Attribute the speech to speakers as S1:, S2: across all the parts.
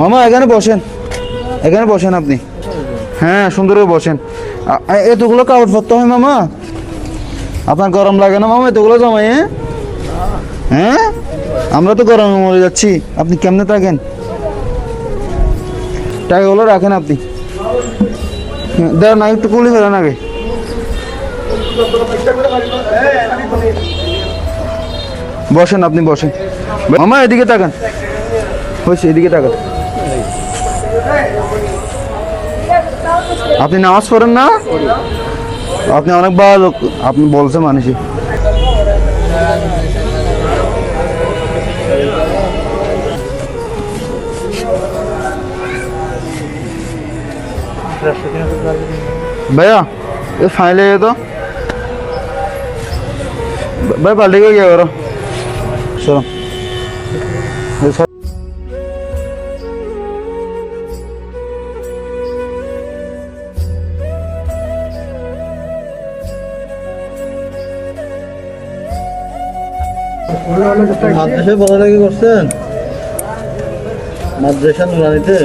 S1: মামা এখানে বসেন। এখানে বসেন আপনি। হ্যাঁ সুন্দর করে বসেন। এতগুলো কাপড় পরতে হয় মামা। আপনার গরম লাগে না মামা এতগুলো জামাই হ্যাঁ? হ্যাঁ? আমরা তো গরমে মরে যাচ্ছি। আপনি কেমনে থাকেন? টাকাগুলো রাখেন আপনি। হ্যাঁ, দেন না একটু কুলি ফেলেন আগে। বসেন আপনি বসেন। মামা এদিকে তাকান হয়েছে এদিকে তাকান আপনি নামাজ পড়েন না আপনি অনেক ভালো লোক আপনি বলছে মানুষই भैया ये फाइल है ये तो भाई पार्टी को क्या करो चलो ये सब-
S2: মাদ্রাসায় পড়ালেখা করছেন? মাদ্রাসা নুরানিতে?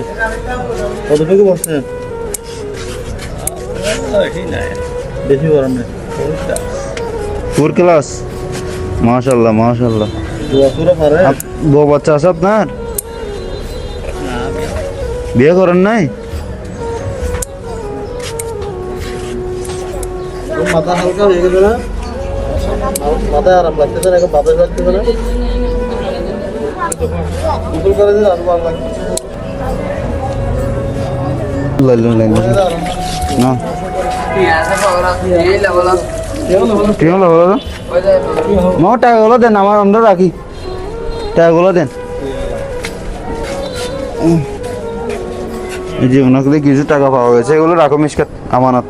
S2: কতটুকু পড়ছেন? বেশি পড়ান না
S1: ফোর ক্লাস মাশাল্লাহ মাশাল্লাহ
S2: দোয়া করে পারে
S1: বউ বাচ্চা আছে আপনার? বিয়ে করেন নাই?
S2: মাথা হালকা হয়ে গেছে না? মাথায় আরাম লাগতেছে না এখন বাতাস লাগতেছে না? গোসল করে দিলে আরও ভালো লাগছে
S1: লাইন লাইন
S2: আরাম।
S1: না। ঠিক হলো বলো? তো মা টাকাগুলো দেন আমার আমরা রাখি। টাকাগুলো দেন। যে ওনাকে কিছু টাকা পাওয়া গেছে এগুলো রাখো মিসকাত আমানত।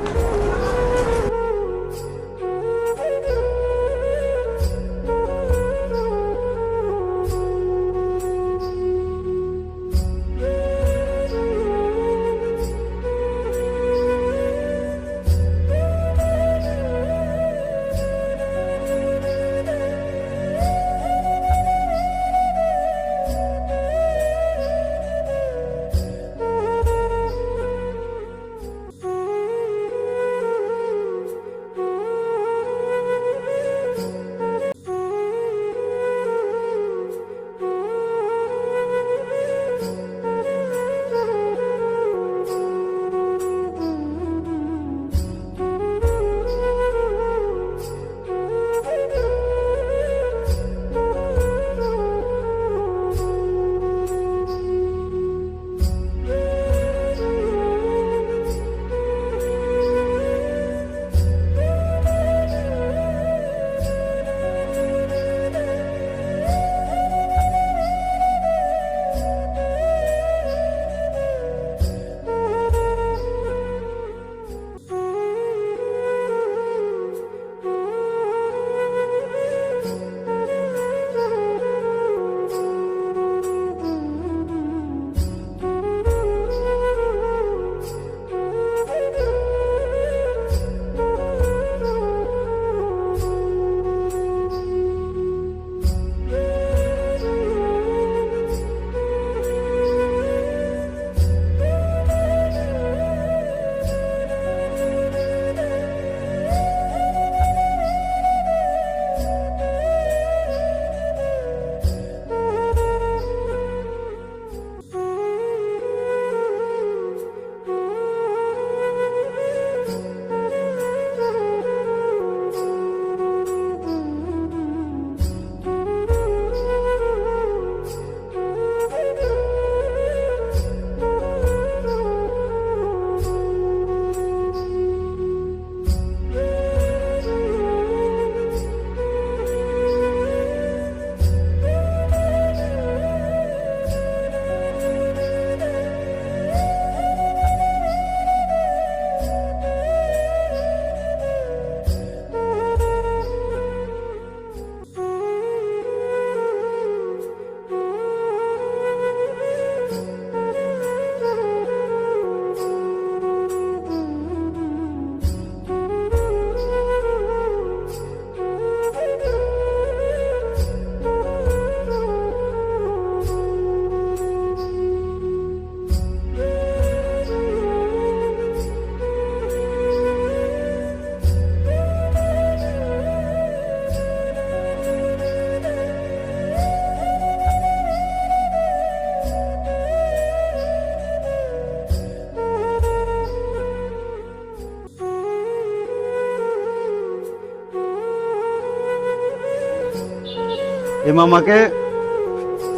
S1: এই মামাকে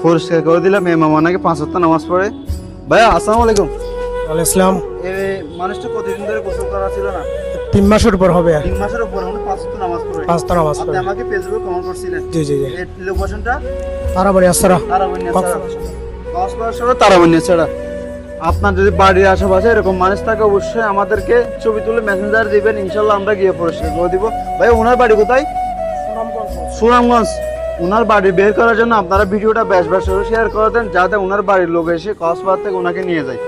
S1: পরিষ্কার করে দিলাম। এই মামা নাকি পাঁচ সপ্তাহ নামাজ পড়ে। ভাইয়া আসসালামু আলাইকুম।
S3: ওয়ালাইকুম
S1: এই মানুষটা কতদিন ধরে গোসল করা ছিল না?
S3: তিন মাসের উপর হবে
S1: তিন মাসের উপর উনি পাঁচ নামাজ পড়ে।
S3: নামাজ পড়ে।
S1: আমাকে ফেসবুকে কমেন্ট করছিলেন।
S3: জি জি জি।
S1: এই লোকেশনটা
S3: তারাবাড়ি আসারা। কক্সবাজার।
S1: আপনার যদি বাড়ির আশেপাশে এরকম মানুষ থাকে অবশ্যই আমাদেরকে ছবি তুলে মেসেঞ্জার দিবেন। ইনশাল্লাহ আমরা গিয়ে পরিষ্কার করে দিব। ভাই ওনার বাড়ি কোথায়? সুনামগঞ্জ। ওনার বাড়ি বের করার জন্য আপনারা ভিডিওটা ব্যাস বেশ শেয়ার করে দেন, যাতে ওনার বাড়ির লোক এসে কসবার থেকে ওনাকে নিয়ে যায়।